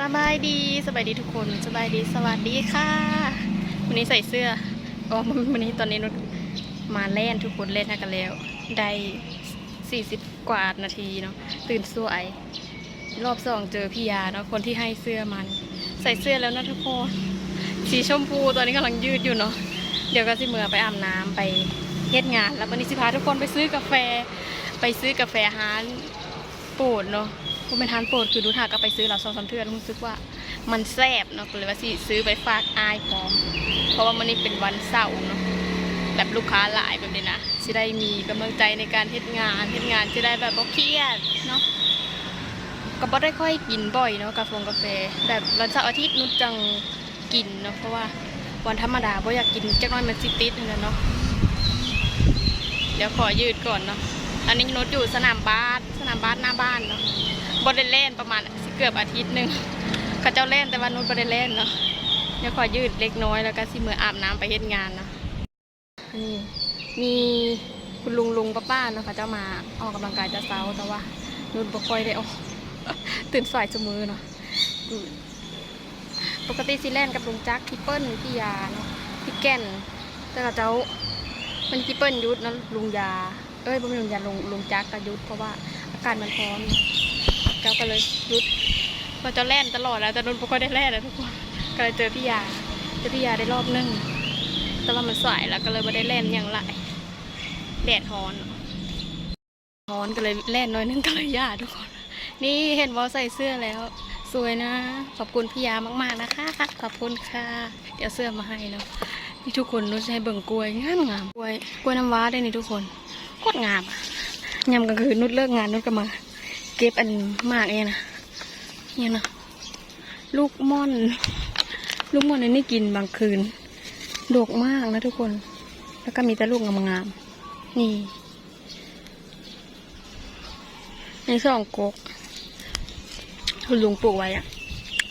สบายดีสบายดีทุกคนสบายดีสวัสดีค่ะ วันนี้ใส่เสื้ออ๋อวันนี้ตอนนี้นุชมาเล่นทุกคนเล่นกันแล้ว ได้40กว่านาทีเนาะตื่นสวยรอบสองเจอพี่ยาเนาะคนที่ให้เสื้อมัน ใส่เสื้อแล้วนะทุกคนสีชมพูตอนนี้กำลังยืดอยู่เนาะเดี๋ยวก็สิเมื่อไปอาบน้ำไปเฮ็ดงาน แล้ววันนี้สิพาทุกคนไปซื้อกาแฟ ไปซื้อกาแฟฮานปรดเนาะ ผมเป็นทานโปรดคือดูท่าก็ไปซื้อเราสองสามเทือแล้วรู้สึกว่ามันแซ่บเนาะก็เลยว่าสิซื้อไปฝากอายพร้อม เพราะว่ามันนี่เป็นวันเสาร์เนาะแบบลูกค้าหลายแบบนี้นะจะได้มีกำลังใจในการเฮ็ดงานเฮ็ดงานจะได้แบบบ่เครียดเนาะก็บ่ได้ค่อยกินบ่อยเนาะกาแฟกาแฟแบบวันเสาร์อาทิตย์นุชจังกินเนาะเพราะว่าวันธรรมดาบ่อยากกินจักน้อยมันสิติดนั่นเนาะเดี๋ยวขอยืดก่อนเนาะอันนี้นุชอยู่สนามบาสสนามบาสหน้าบ้านเนาะ บ่ได้เล่นประมาณเกือบอาทิตย์หนึ่งเขาเจ้าเล่นแต่ว่านุชบ่ได้เล่นเนาะเดี๋ยวขอยืดเล็กน้อยแล้วก็สิมืออาบน้ำไปเฮ็ดงานเนาะนี่มีคุณลุงลุงป้าป้าเนาะเขาเจ้ามาออกกำลังกายจะเช้าแต่ว่านุชบ่ค่อยได้ออกตื่นสายเสมอเนาะปกติซีแลนกับลุงจักพี่เปิ้ลพี่ยาเนาะพี่แก่นแต่ละเจ้ามันพี่เปิ้ลยุดเนาะลุงยาเอ้ยบ่เป็นลุงยาลุงลุงจักก็ยุดเพราะว่าอากาศมันพร้อน เจ้าก็เลยยุดเราจะแล่นตลอดแล้วแต่นุ่นบ่ค่อยได้แล่นนะทุกคนก็เลยเจอพี่ยาเจอพี่ยาได้รอบนึงแต่ว่ามันสายแล้วก็เลยไม่ได้แล่นอย่างไรแดดร้อนร้อนก็เลยแล่นน้อยนึงก็เลยยากทุกคน นี่เห็นว่าใส่เสื้อแล้ว สวยนะ ขอบคุณพี่ยามากๆนะคะ ขอบคุณค่ะ เดี๋ยวเสื้อมาให้เนาะนี่ทุกคนนุชให้เบิ่งกล้วยงามงามกล้วยกล้วยน้ำว้าได้นี่ทุกคนโคตรงามยำกลางคืนนุชเลิกงานนุชก็มา เก็บอันมากเองนะเนี่ยนะลูกม่อน ลูกม่อนอันนี้กินบางคืนดกมากนะทุกคน แล้วก็มีแต่ลูกงามๆนี่ในสองกกคุณลุงปลูกไว้อะ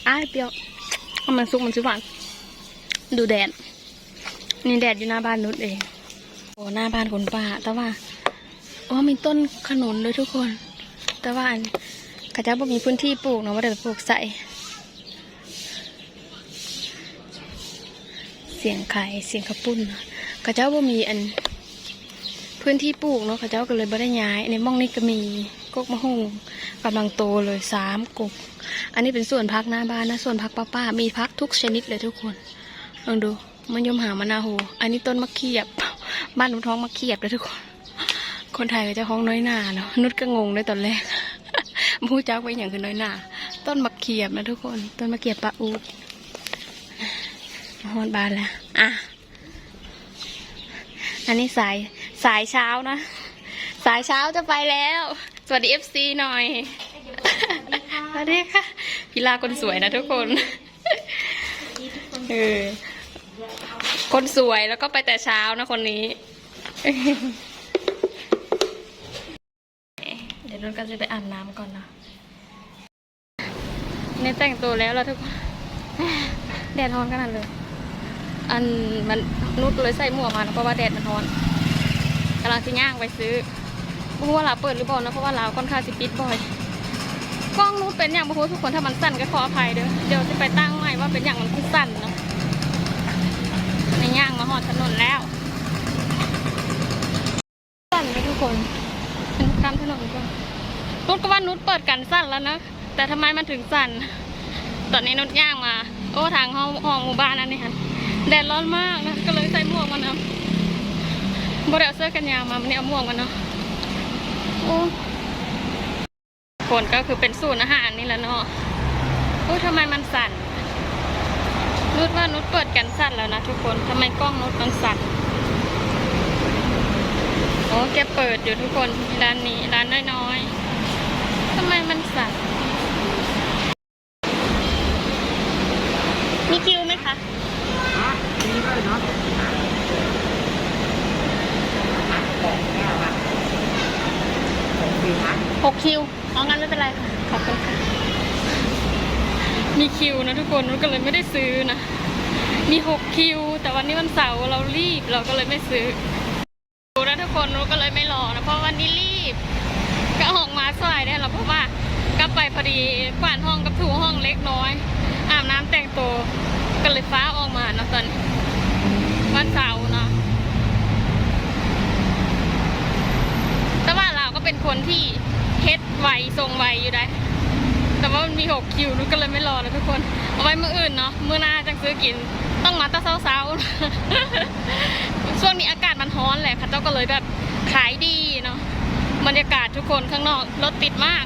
อ้ายเปรี้ยวเอามันซุกมันซื้อหวานดูแดด นี่แดดอยู่หน้าบ้านนุชเองโอ้หน้าบ้านคนป้า แต่ว่าอ๋อมีต้นขนุนด้วยทุกคน แต่ว่าอันกระเจ้าบ่มีพื้นที่ปลูกเนาะว่าเดี๋ยวปลูกใส่เสียงไข่เสียงกระปุ้นเนาะกระเจ้าบ่มีอัน พื้นที่ปลูกเนาะเขาเจ้าก็เลยบ่ได้ย้าย ในม่องนี้ก็มีกกมะฮุงกำลังโตเลยสามกก อันนี้เป็นส่วนพักหน้าบ้านนะส่วนพักป้าป้าๆมีพักทุกชนิดเลยทุกคนลองดูมันยมหามะนาวโหอันนี้ต้นมะเขียบ บ้านนุท้องมะเขียบเลยทุกคน คนไทยก็จะห้องน้อยหนาเนาะนุชก็งงเลยตอนแรกมูจักไว้อย่างคือน้อยหนาต้นมะเขียบนะทุกคน ต้นมะเขียบปลาอูฮอนบานแล้วอะ อันนี้สายสายเช้านะ สายเช้าจะไปแล้ว สวัสดีเอฟซีหน่อย สวัสดีค่ะพี่ลาคนสวยนะทุกคน เออ คนสวยแล้วก็ไปแต่เช้านะคนนี้ เดี๋ยวเราก็จะไปอาบน้ำก่อนนะเนี่ยแต่งตัวแล้วเราทุกคนแดดร้อนขนาดเลย อันมันนุชเลยใส่หมวกมานะเพราะว่าแดดมันร้อนกำลังจะย่างไปซื้อเพราะว่าเราเปิดหรือเปล่านะเพราะว่าเราค่อนข้างสิปิดบ่อยกล้องนุชเป็นอย่างบางทุกคนถ้ามันสั่นก็ขออภัยเด้อเดี๋ยวจะไปตั้งใหม่ว่าเป็นอย่างมันคือสั่นเนาะในย่างมาหอดถนนแล้ว สั่นไปทุกคนเป็นข้ามถนนก่อนนุชก็ ว่านุชเปิดกันสั่นแล้วนะ แต่ทำไมมันถึงสั่น ตอนนี้นุชย่างมา โอ้ทางห้องห้องหมู่บ้านนั่นนี่ค่ะแดดร้อนมากนะ ก็เลยใส่หมวกมันเอาบริเอาเสื้อกันยาวมามันนี่เอาหมวกมันเนาะโอ้ผลก็คือเป็นสูตรอาหารนี่แหละเนาะโอ้ทำไมมันสั่น นุชว่านุชเปิดกันสั่นแล้วนะทุกคนทำไมกล้องนุชมันสั่นโอ้แกเปิดอยู่ทุกคนร้านนี้ร้านน้อยๆทำไมมันสั่นมีคิวไหมคะนี่ก็เนาะของฟรีนะหกคิวเอางั้นไม่เป็นไรค่ะ ขอบคุณค่ะ มีคิวนะทุกคนนุชก็เลยไม่ได้ซื้อนะ มีหกคิว แต่วันนี้วันเสาร์เรารีบเราก็เลยไม่ซื้อ บไปพอดีกวาดห้องกับถูห้องเล็กน้อย อาบน้ำแต่งตัวก็เลยฟ้าออกมาเนาะตอนวันเสาร์เนาะแต่ว่าเราก็เป็นคนที่เฮ็ดไวทรงไวอยู่ได้ แต่ว่ามันมีหกคิวนุกก็เลยไม่รอแล้วทุกคน เอาไว้มื้ออื่นเนาะมื้อหน้าจะซื้อกิน ต้องมาตะเช้าๆช่วงนี้อากาศมันร้อนแหละค่ะเจ้าก็เลยแบบขายดีเนาะบรรยากาศทุกคนข้างนอกรถติดมาก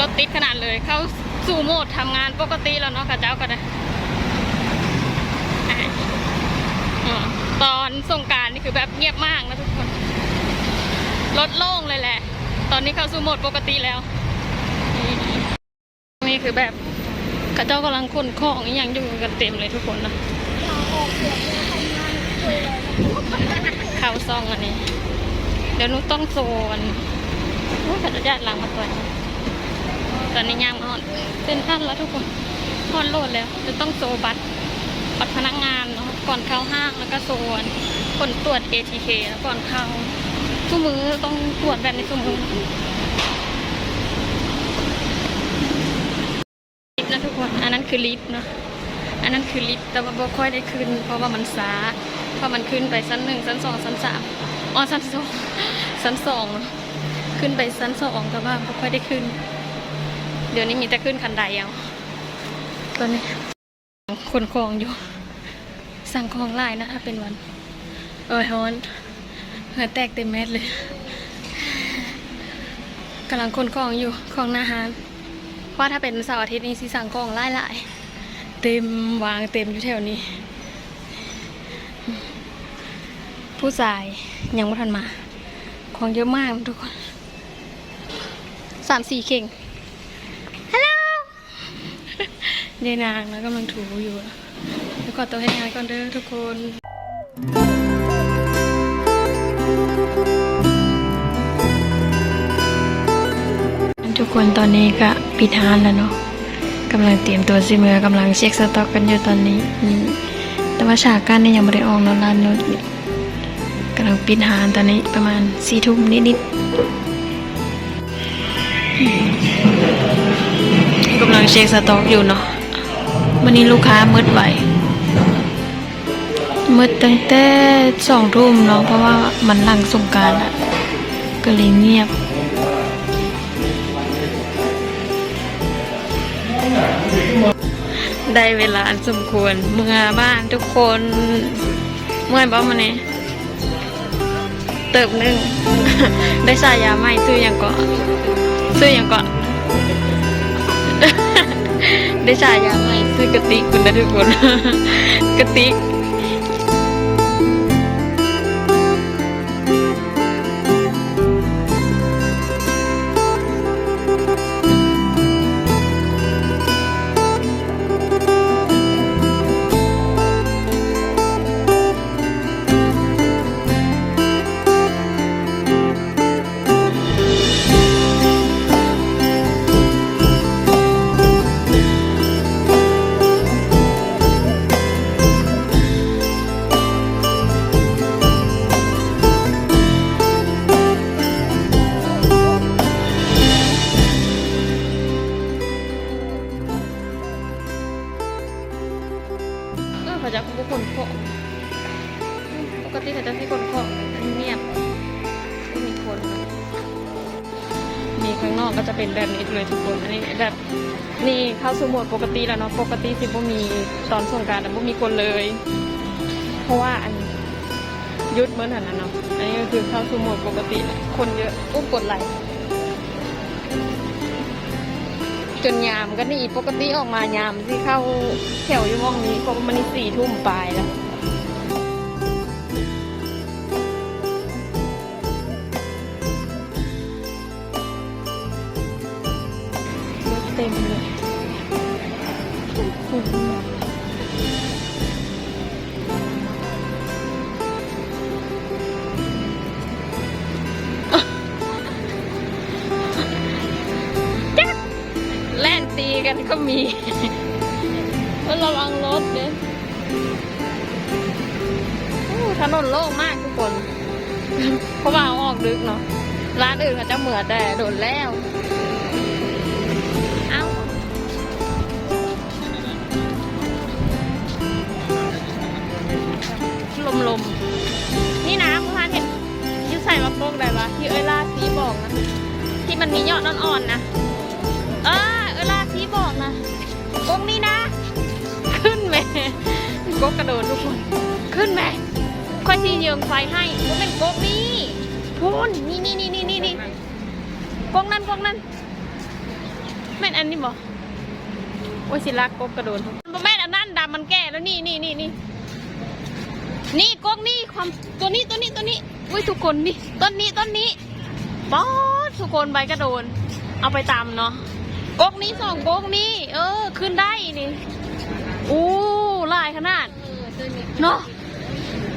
รถติดขนาดเลย เข้าสู่โหมดทำงานปกติแล้วเนาะค่ะเจ้าก็ได้อะตอนสงการนี่คือแบบเงียบมากนะทุกคน รถโล่งเลยแหละ ตอนนี้เข้าสู่โหมดปกติแล้ว นี่คือแบบข้าเจ้ากำลังขนของอย่างอยู่กันเต็มเลยทุกคนนะเข้าซองอันนี้ เดี๋ยวนุต้องโซนโอ้ยข้าจะญาติล้างมาตัวต อนนี้ยางอ่อนเป็นท่านแล้วทุกคนพอนโหลดแล้ว จะต้องโซบัตรบัตรพนักงานเนาะก่อนเข้าห้างแล้วก็โซนผลตรวจ ATK แล้วก่อนเข้าทุกมือต้องตรวจแบบในทุกมือลิฟต์นะทุกคนอันนั้นคือลิฟต์เนาะอันนั้นคือลิฟต์แต่ว่าบ่ค่อยได้ขึ้น เพราะว่ามันช้าเพราะมันขึ้นไปชั้นหนึ่งชั้นสองชั้นสามอ๋อชั้นสองชั้นสองขึ้นไปชั้นสองแต่ว่าบ่ค่อยได้ขึ้น เดี๋ยวนี้มีแต่ขึ้นคันไดเอาตอนนี้ขนของอยู่ สั่งของไล่นะถ้าเป็นวัน เออฮอนเหงื่อแตกเต็มเม็ดเลยกำลังขนของอยู่ของหนาหารว่าถ้าเป็นเสาร์อาทิตย์นี้สิสั่งกล่องไล่หลายๆเต็มวางเต็มอยู่แถวนี้ ผู้ชายยังไม่ทันมา ของเยอะมากทุกคนสามสี่เข่งฮัลโหล ยายนางนะกำลังถูอยู่อะเดี๋ยวกอตัวให้งานก่อนเด้อทุกคนทุกคนตอนนี้ก็ปิดทานแล้วเนาะกำลังเตรียมตัวซิเมือกำลังเช็คสต็อกกันอยู่ตอนนี้นี่แต่ว่าฉากกั้นนี่ยังไม่ได้ออกนอนร้านนู้นกำลังปิดทานตอนนี้ประมาณสี่ทุ่มนิดๆกำลังเช็คสต็อกอยู่เนาะ วันนี้ลูกค้ามืดไหวมืดตั้งแต่สองทุ่มเนาะเพราะว่ามันหลังสงการอะก็เลยเงียบ ได้เวลาอันสมควรเมื่อบ้านทุกคนเมื่อยบ้ามาเนี่ยเติบหนึ่ง ได้สายาใหม่ซื้ออย่างเกาะซื้ออย่างเกาะ ได้ฉายาใหม่คือกระติกคุณนะทุกคน กระติกางนอกก็จะเป็นแบบนี้เลยทุกคนอันนี้แบบนี่เข้าสู่โหมดปกติแล้วเนาะปกติสิบ่มีตอนสงการแต่บ่มีคนเลย เพราะว่าอันยุดเหมือนหันนะเนาะอันนี้ก็คือเข้าสู่โหมดปกติคนเยอะอุ้มกดไหลจนยามก็นี่ปกติออกมายามที่เข้าแถวอยู่ห้องนี้ก็ประมาณสี่ทุ่มปลายแล้ว เต็มเลยโอ้โหจ๊ะแล่นตีกันก็มีแล้วระวังรถเด้อโอ้ถนนโล่งมากทุกคน เพราะว่าเอาออกดึกเนาะ ร้านอื่นเขาจะเหมือแต่โดนแล้ว ลมลมนี่นะเมื่อวานเห็นยูใส่มาโปกได้ปะที่เอล่าสีบอกนะ ที่มันมียอดอ่อนๆนะเออเอล่าสีบอกนะโปกนี่นะ ขึ้นไหมโกกกระโดดทุกคน ขึ้นไหมค่อยที่ยิงไฟให้มันเป็นโกกนี่พูนนี่นี่นี่นี่นี่นี่กกนั่นโกกนั่นแม่นอันนี้บอกโอ้ยสิลักกกกระโดดแม่นอันนั้นดำมันแก่แล้วนี่นี่นี่นี่ นี่กกนี่ความตัวนี้ตัวนี้ตัวนี้อุ้ยทุกคนนี่ต้นนี้ต้นนี้ป๊อดทุกคนใบกระโดน เอาไปตำเนาะกกนี้สองกกนี้เออ ขึ้นได้นี่อู้ลายขนาดเนาะ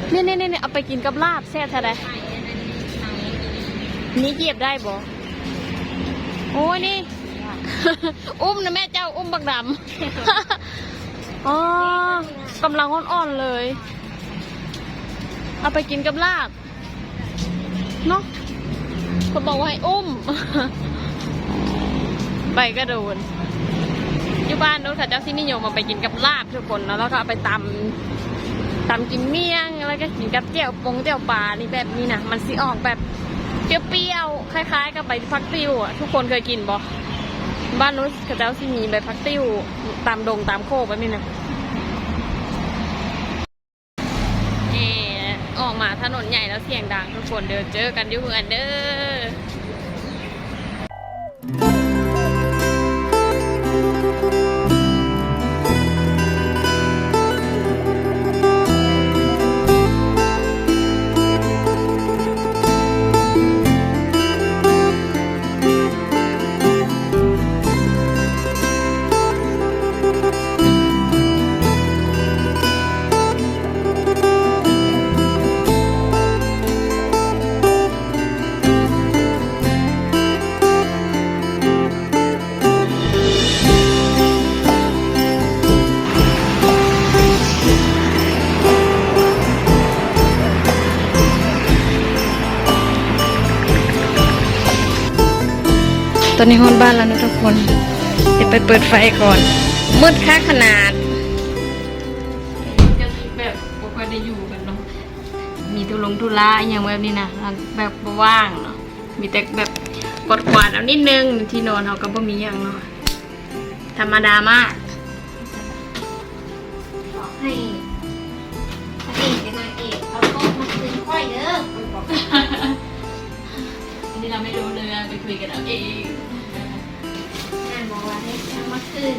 เนี่นี่นี่ยเอาไปกินกับลาบแซ่บแท้เลยนี่เหยียบได้บ่โอ้ยนี่ อุ้มนะแม่เจ้าอุ้มบักดำอ๋อกำลังอ่อนๆเลย เอาไปกินกับลาบเนาะเขาบอกว่าให้อุ้มใบกระโดนอยู่บ้านนู้นค่ะเจ้าที่นิยมาไปกินกับลาบทุกคนนะแล้วก็เอาไปตำตำกินเมี่ยงแล้วก็กินกับเจียวปงเจียวปลานี่แบบนี้นะมันสิออกแบบเปรี้ยวๆคล้าย ๆ กับใบพักติ้วอะทุกคนเคยกินบ่บ้านนู้นค่ะเจ้าที่มีใบพักติ้วตามดงตามโคกแบบนี้นะเออออกมา ถนนใหญ่แล้วเสียงดังทุกคนเดินเจอกันอยู่เหมือนเด้อ อนนี้ห้องบ้านแล้วนะทุกคน เดี๋ยวไปเปิดไฟก่อน มืดค่าขนาดแบบบ่ค่อยได้อยู่กันเนาะ มีทุลงทุลาอหย่างแบบนี้นะแบบบ่ว่างเนาะ มีแต่แบบกดกวาดเอานิดนึงที่นอนเขาก็บ่มีอย่างเนาะ ธรรมดามากบอกให้พระเอกกับนางเอกเอาโต๊ะมาคืนค่อยเด้อ คุยกันเอาเองแม่บอกว่าให้แม่มาคืน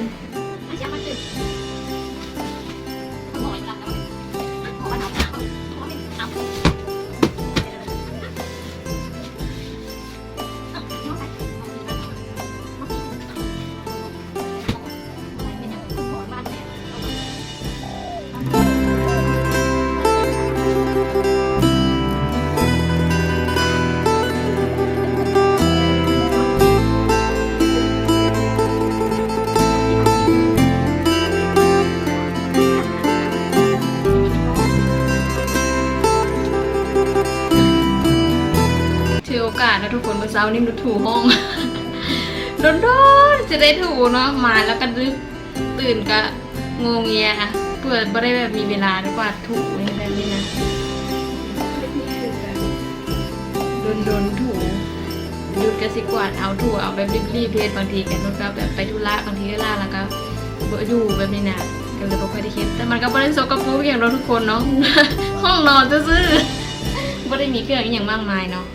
เมื่อเช้านี่มาถูห้องโดนๆจะได้ถูเนาะมาแล้วก็ดึกตื่นก็งงเงียเปิดไม่ได้แบบมีเวลาดีกว่าถูอย่างแบบนี้นะโดนโดนๆถูหยุดกสิกวาดเอาถูเอาแบบรีบๆเพจบางทีกันก็แบบไปธุระบางทีก็ลาแล้วก็บ่อยู่แบบนี้นะก็เลยบ่ค่อยได้คิดแต่มันก็บ่ได้สกปรกอย่างเราทุกคนเนาะห้องนอนซื่อๆบ่ได้มีเครื่องอหย่างมากมายเนาะ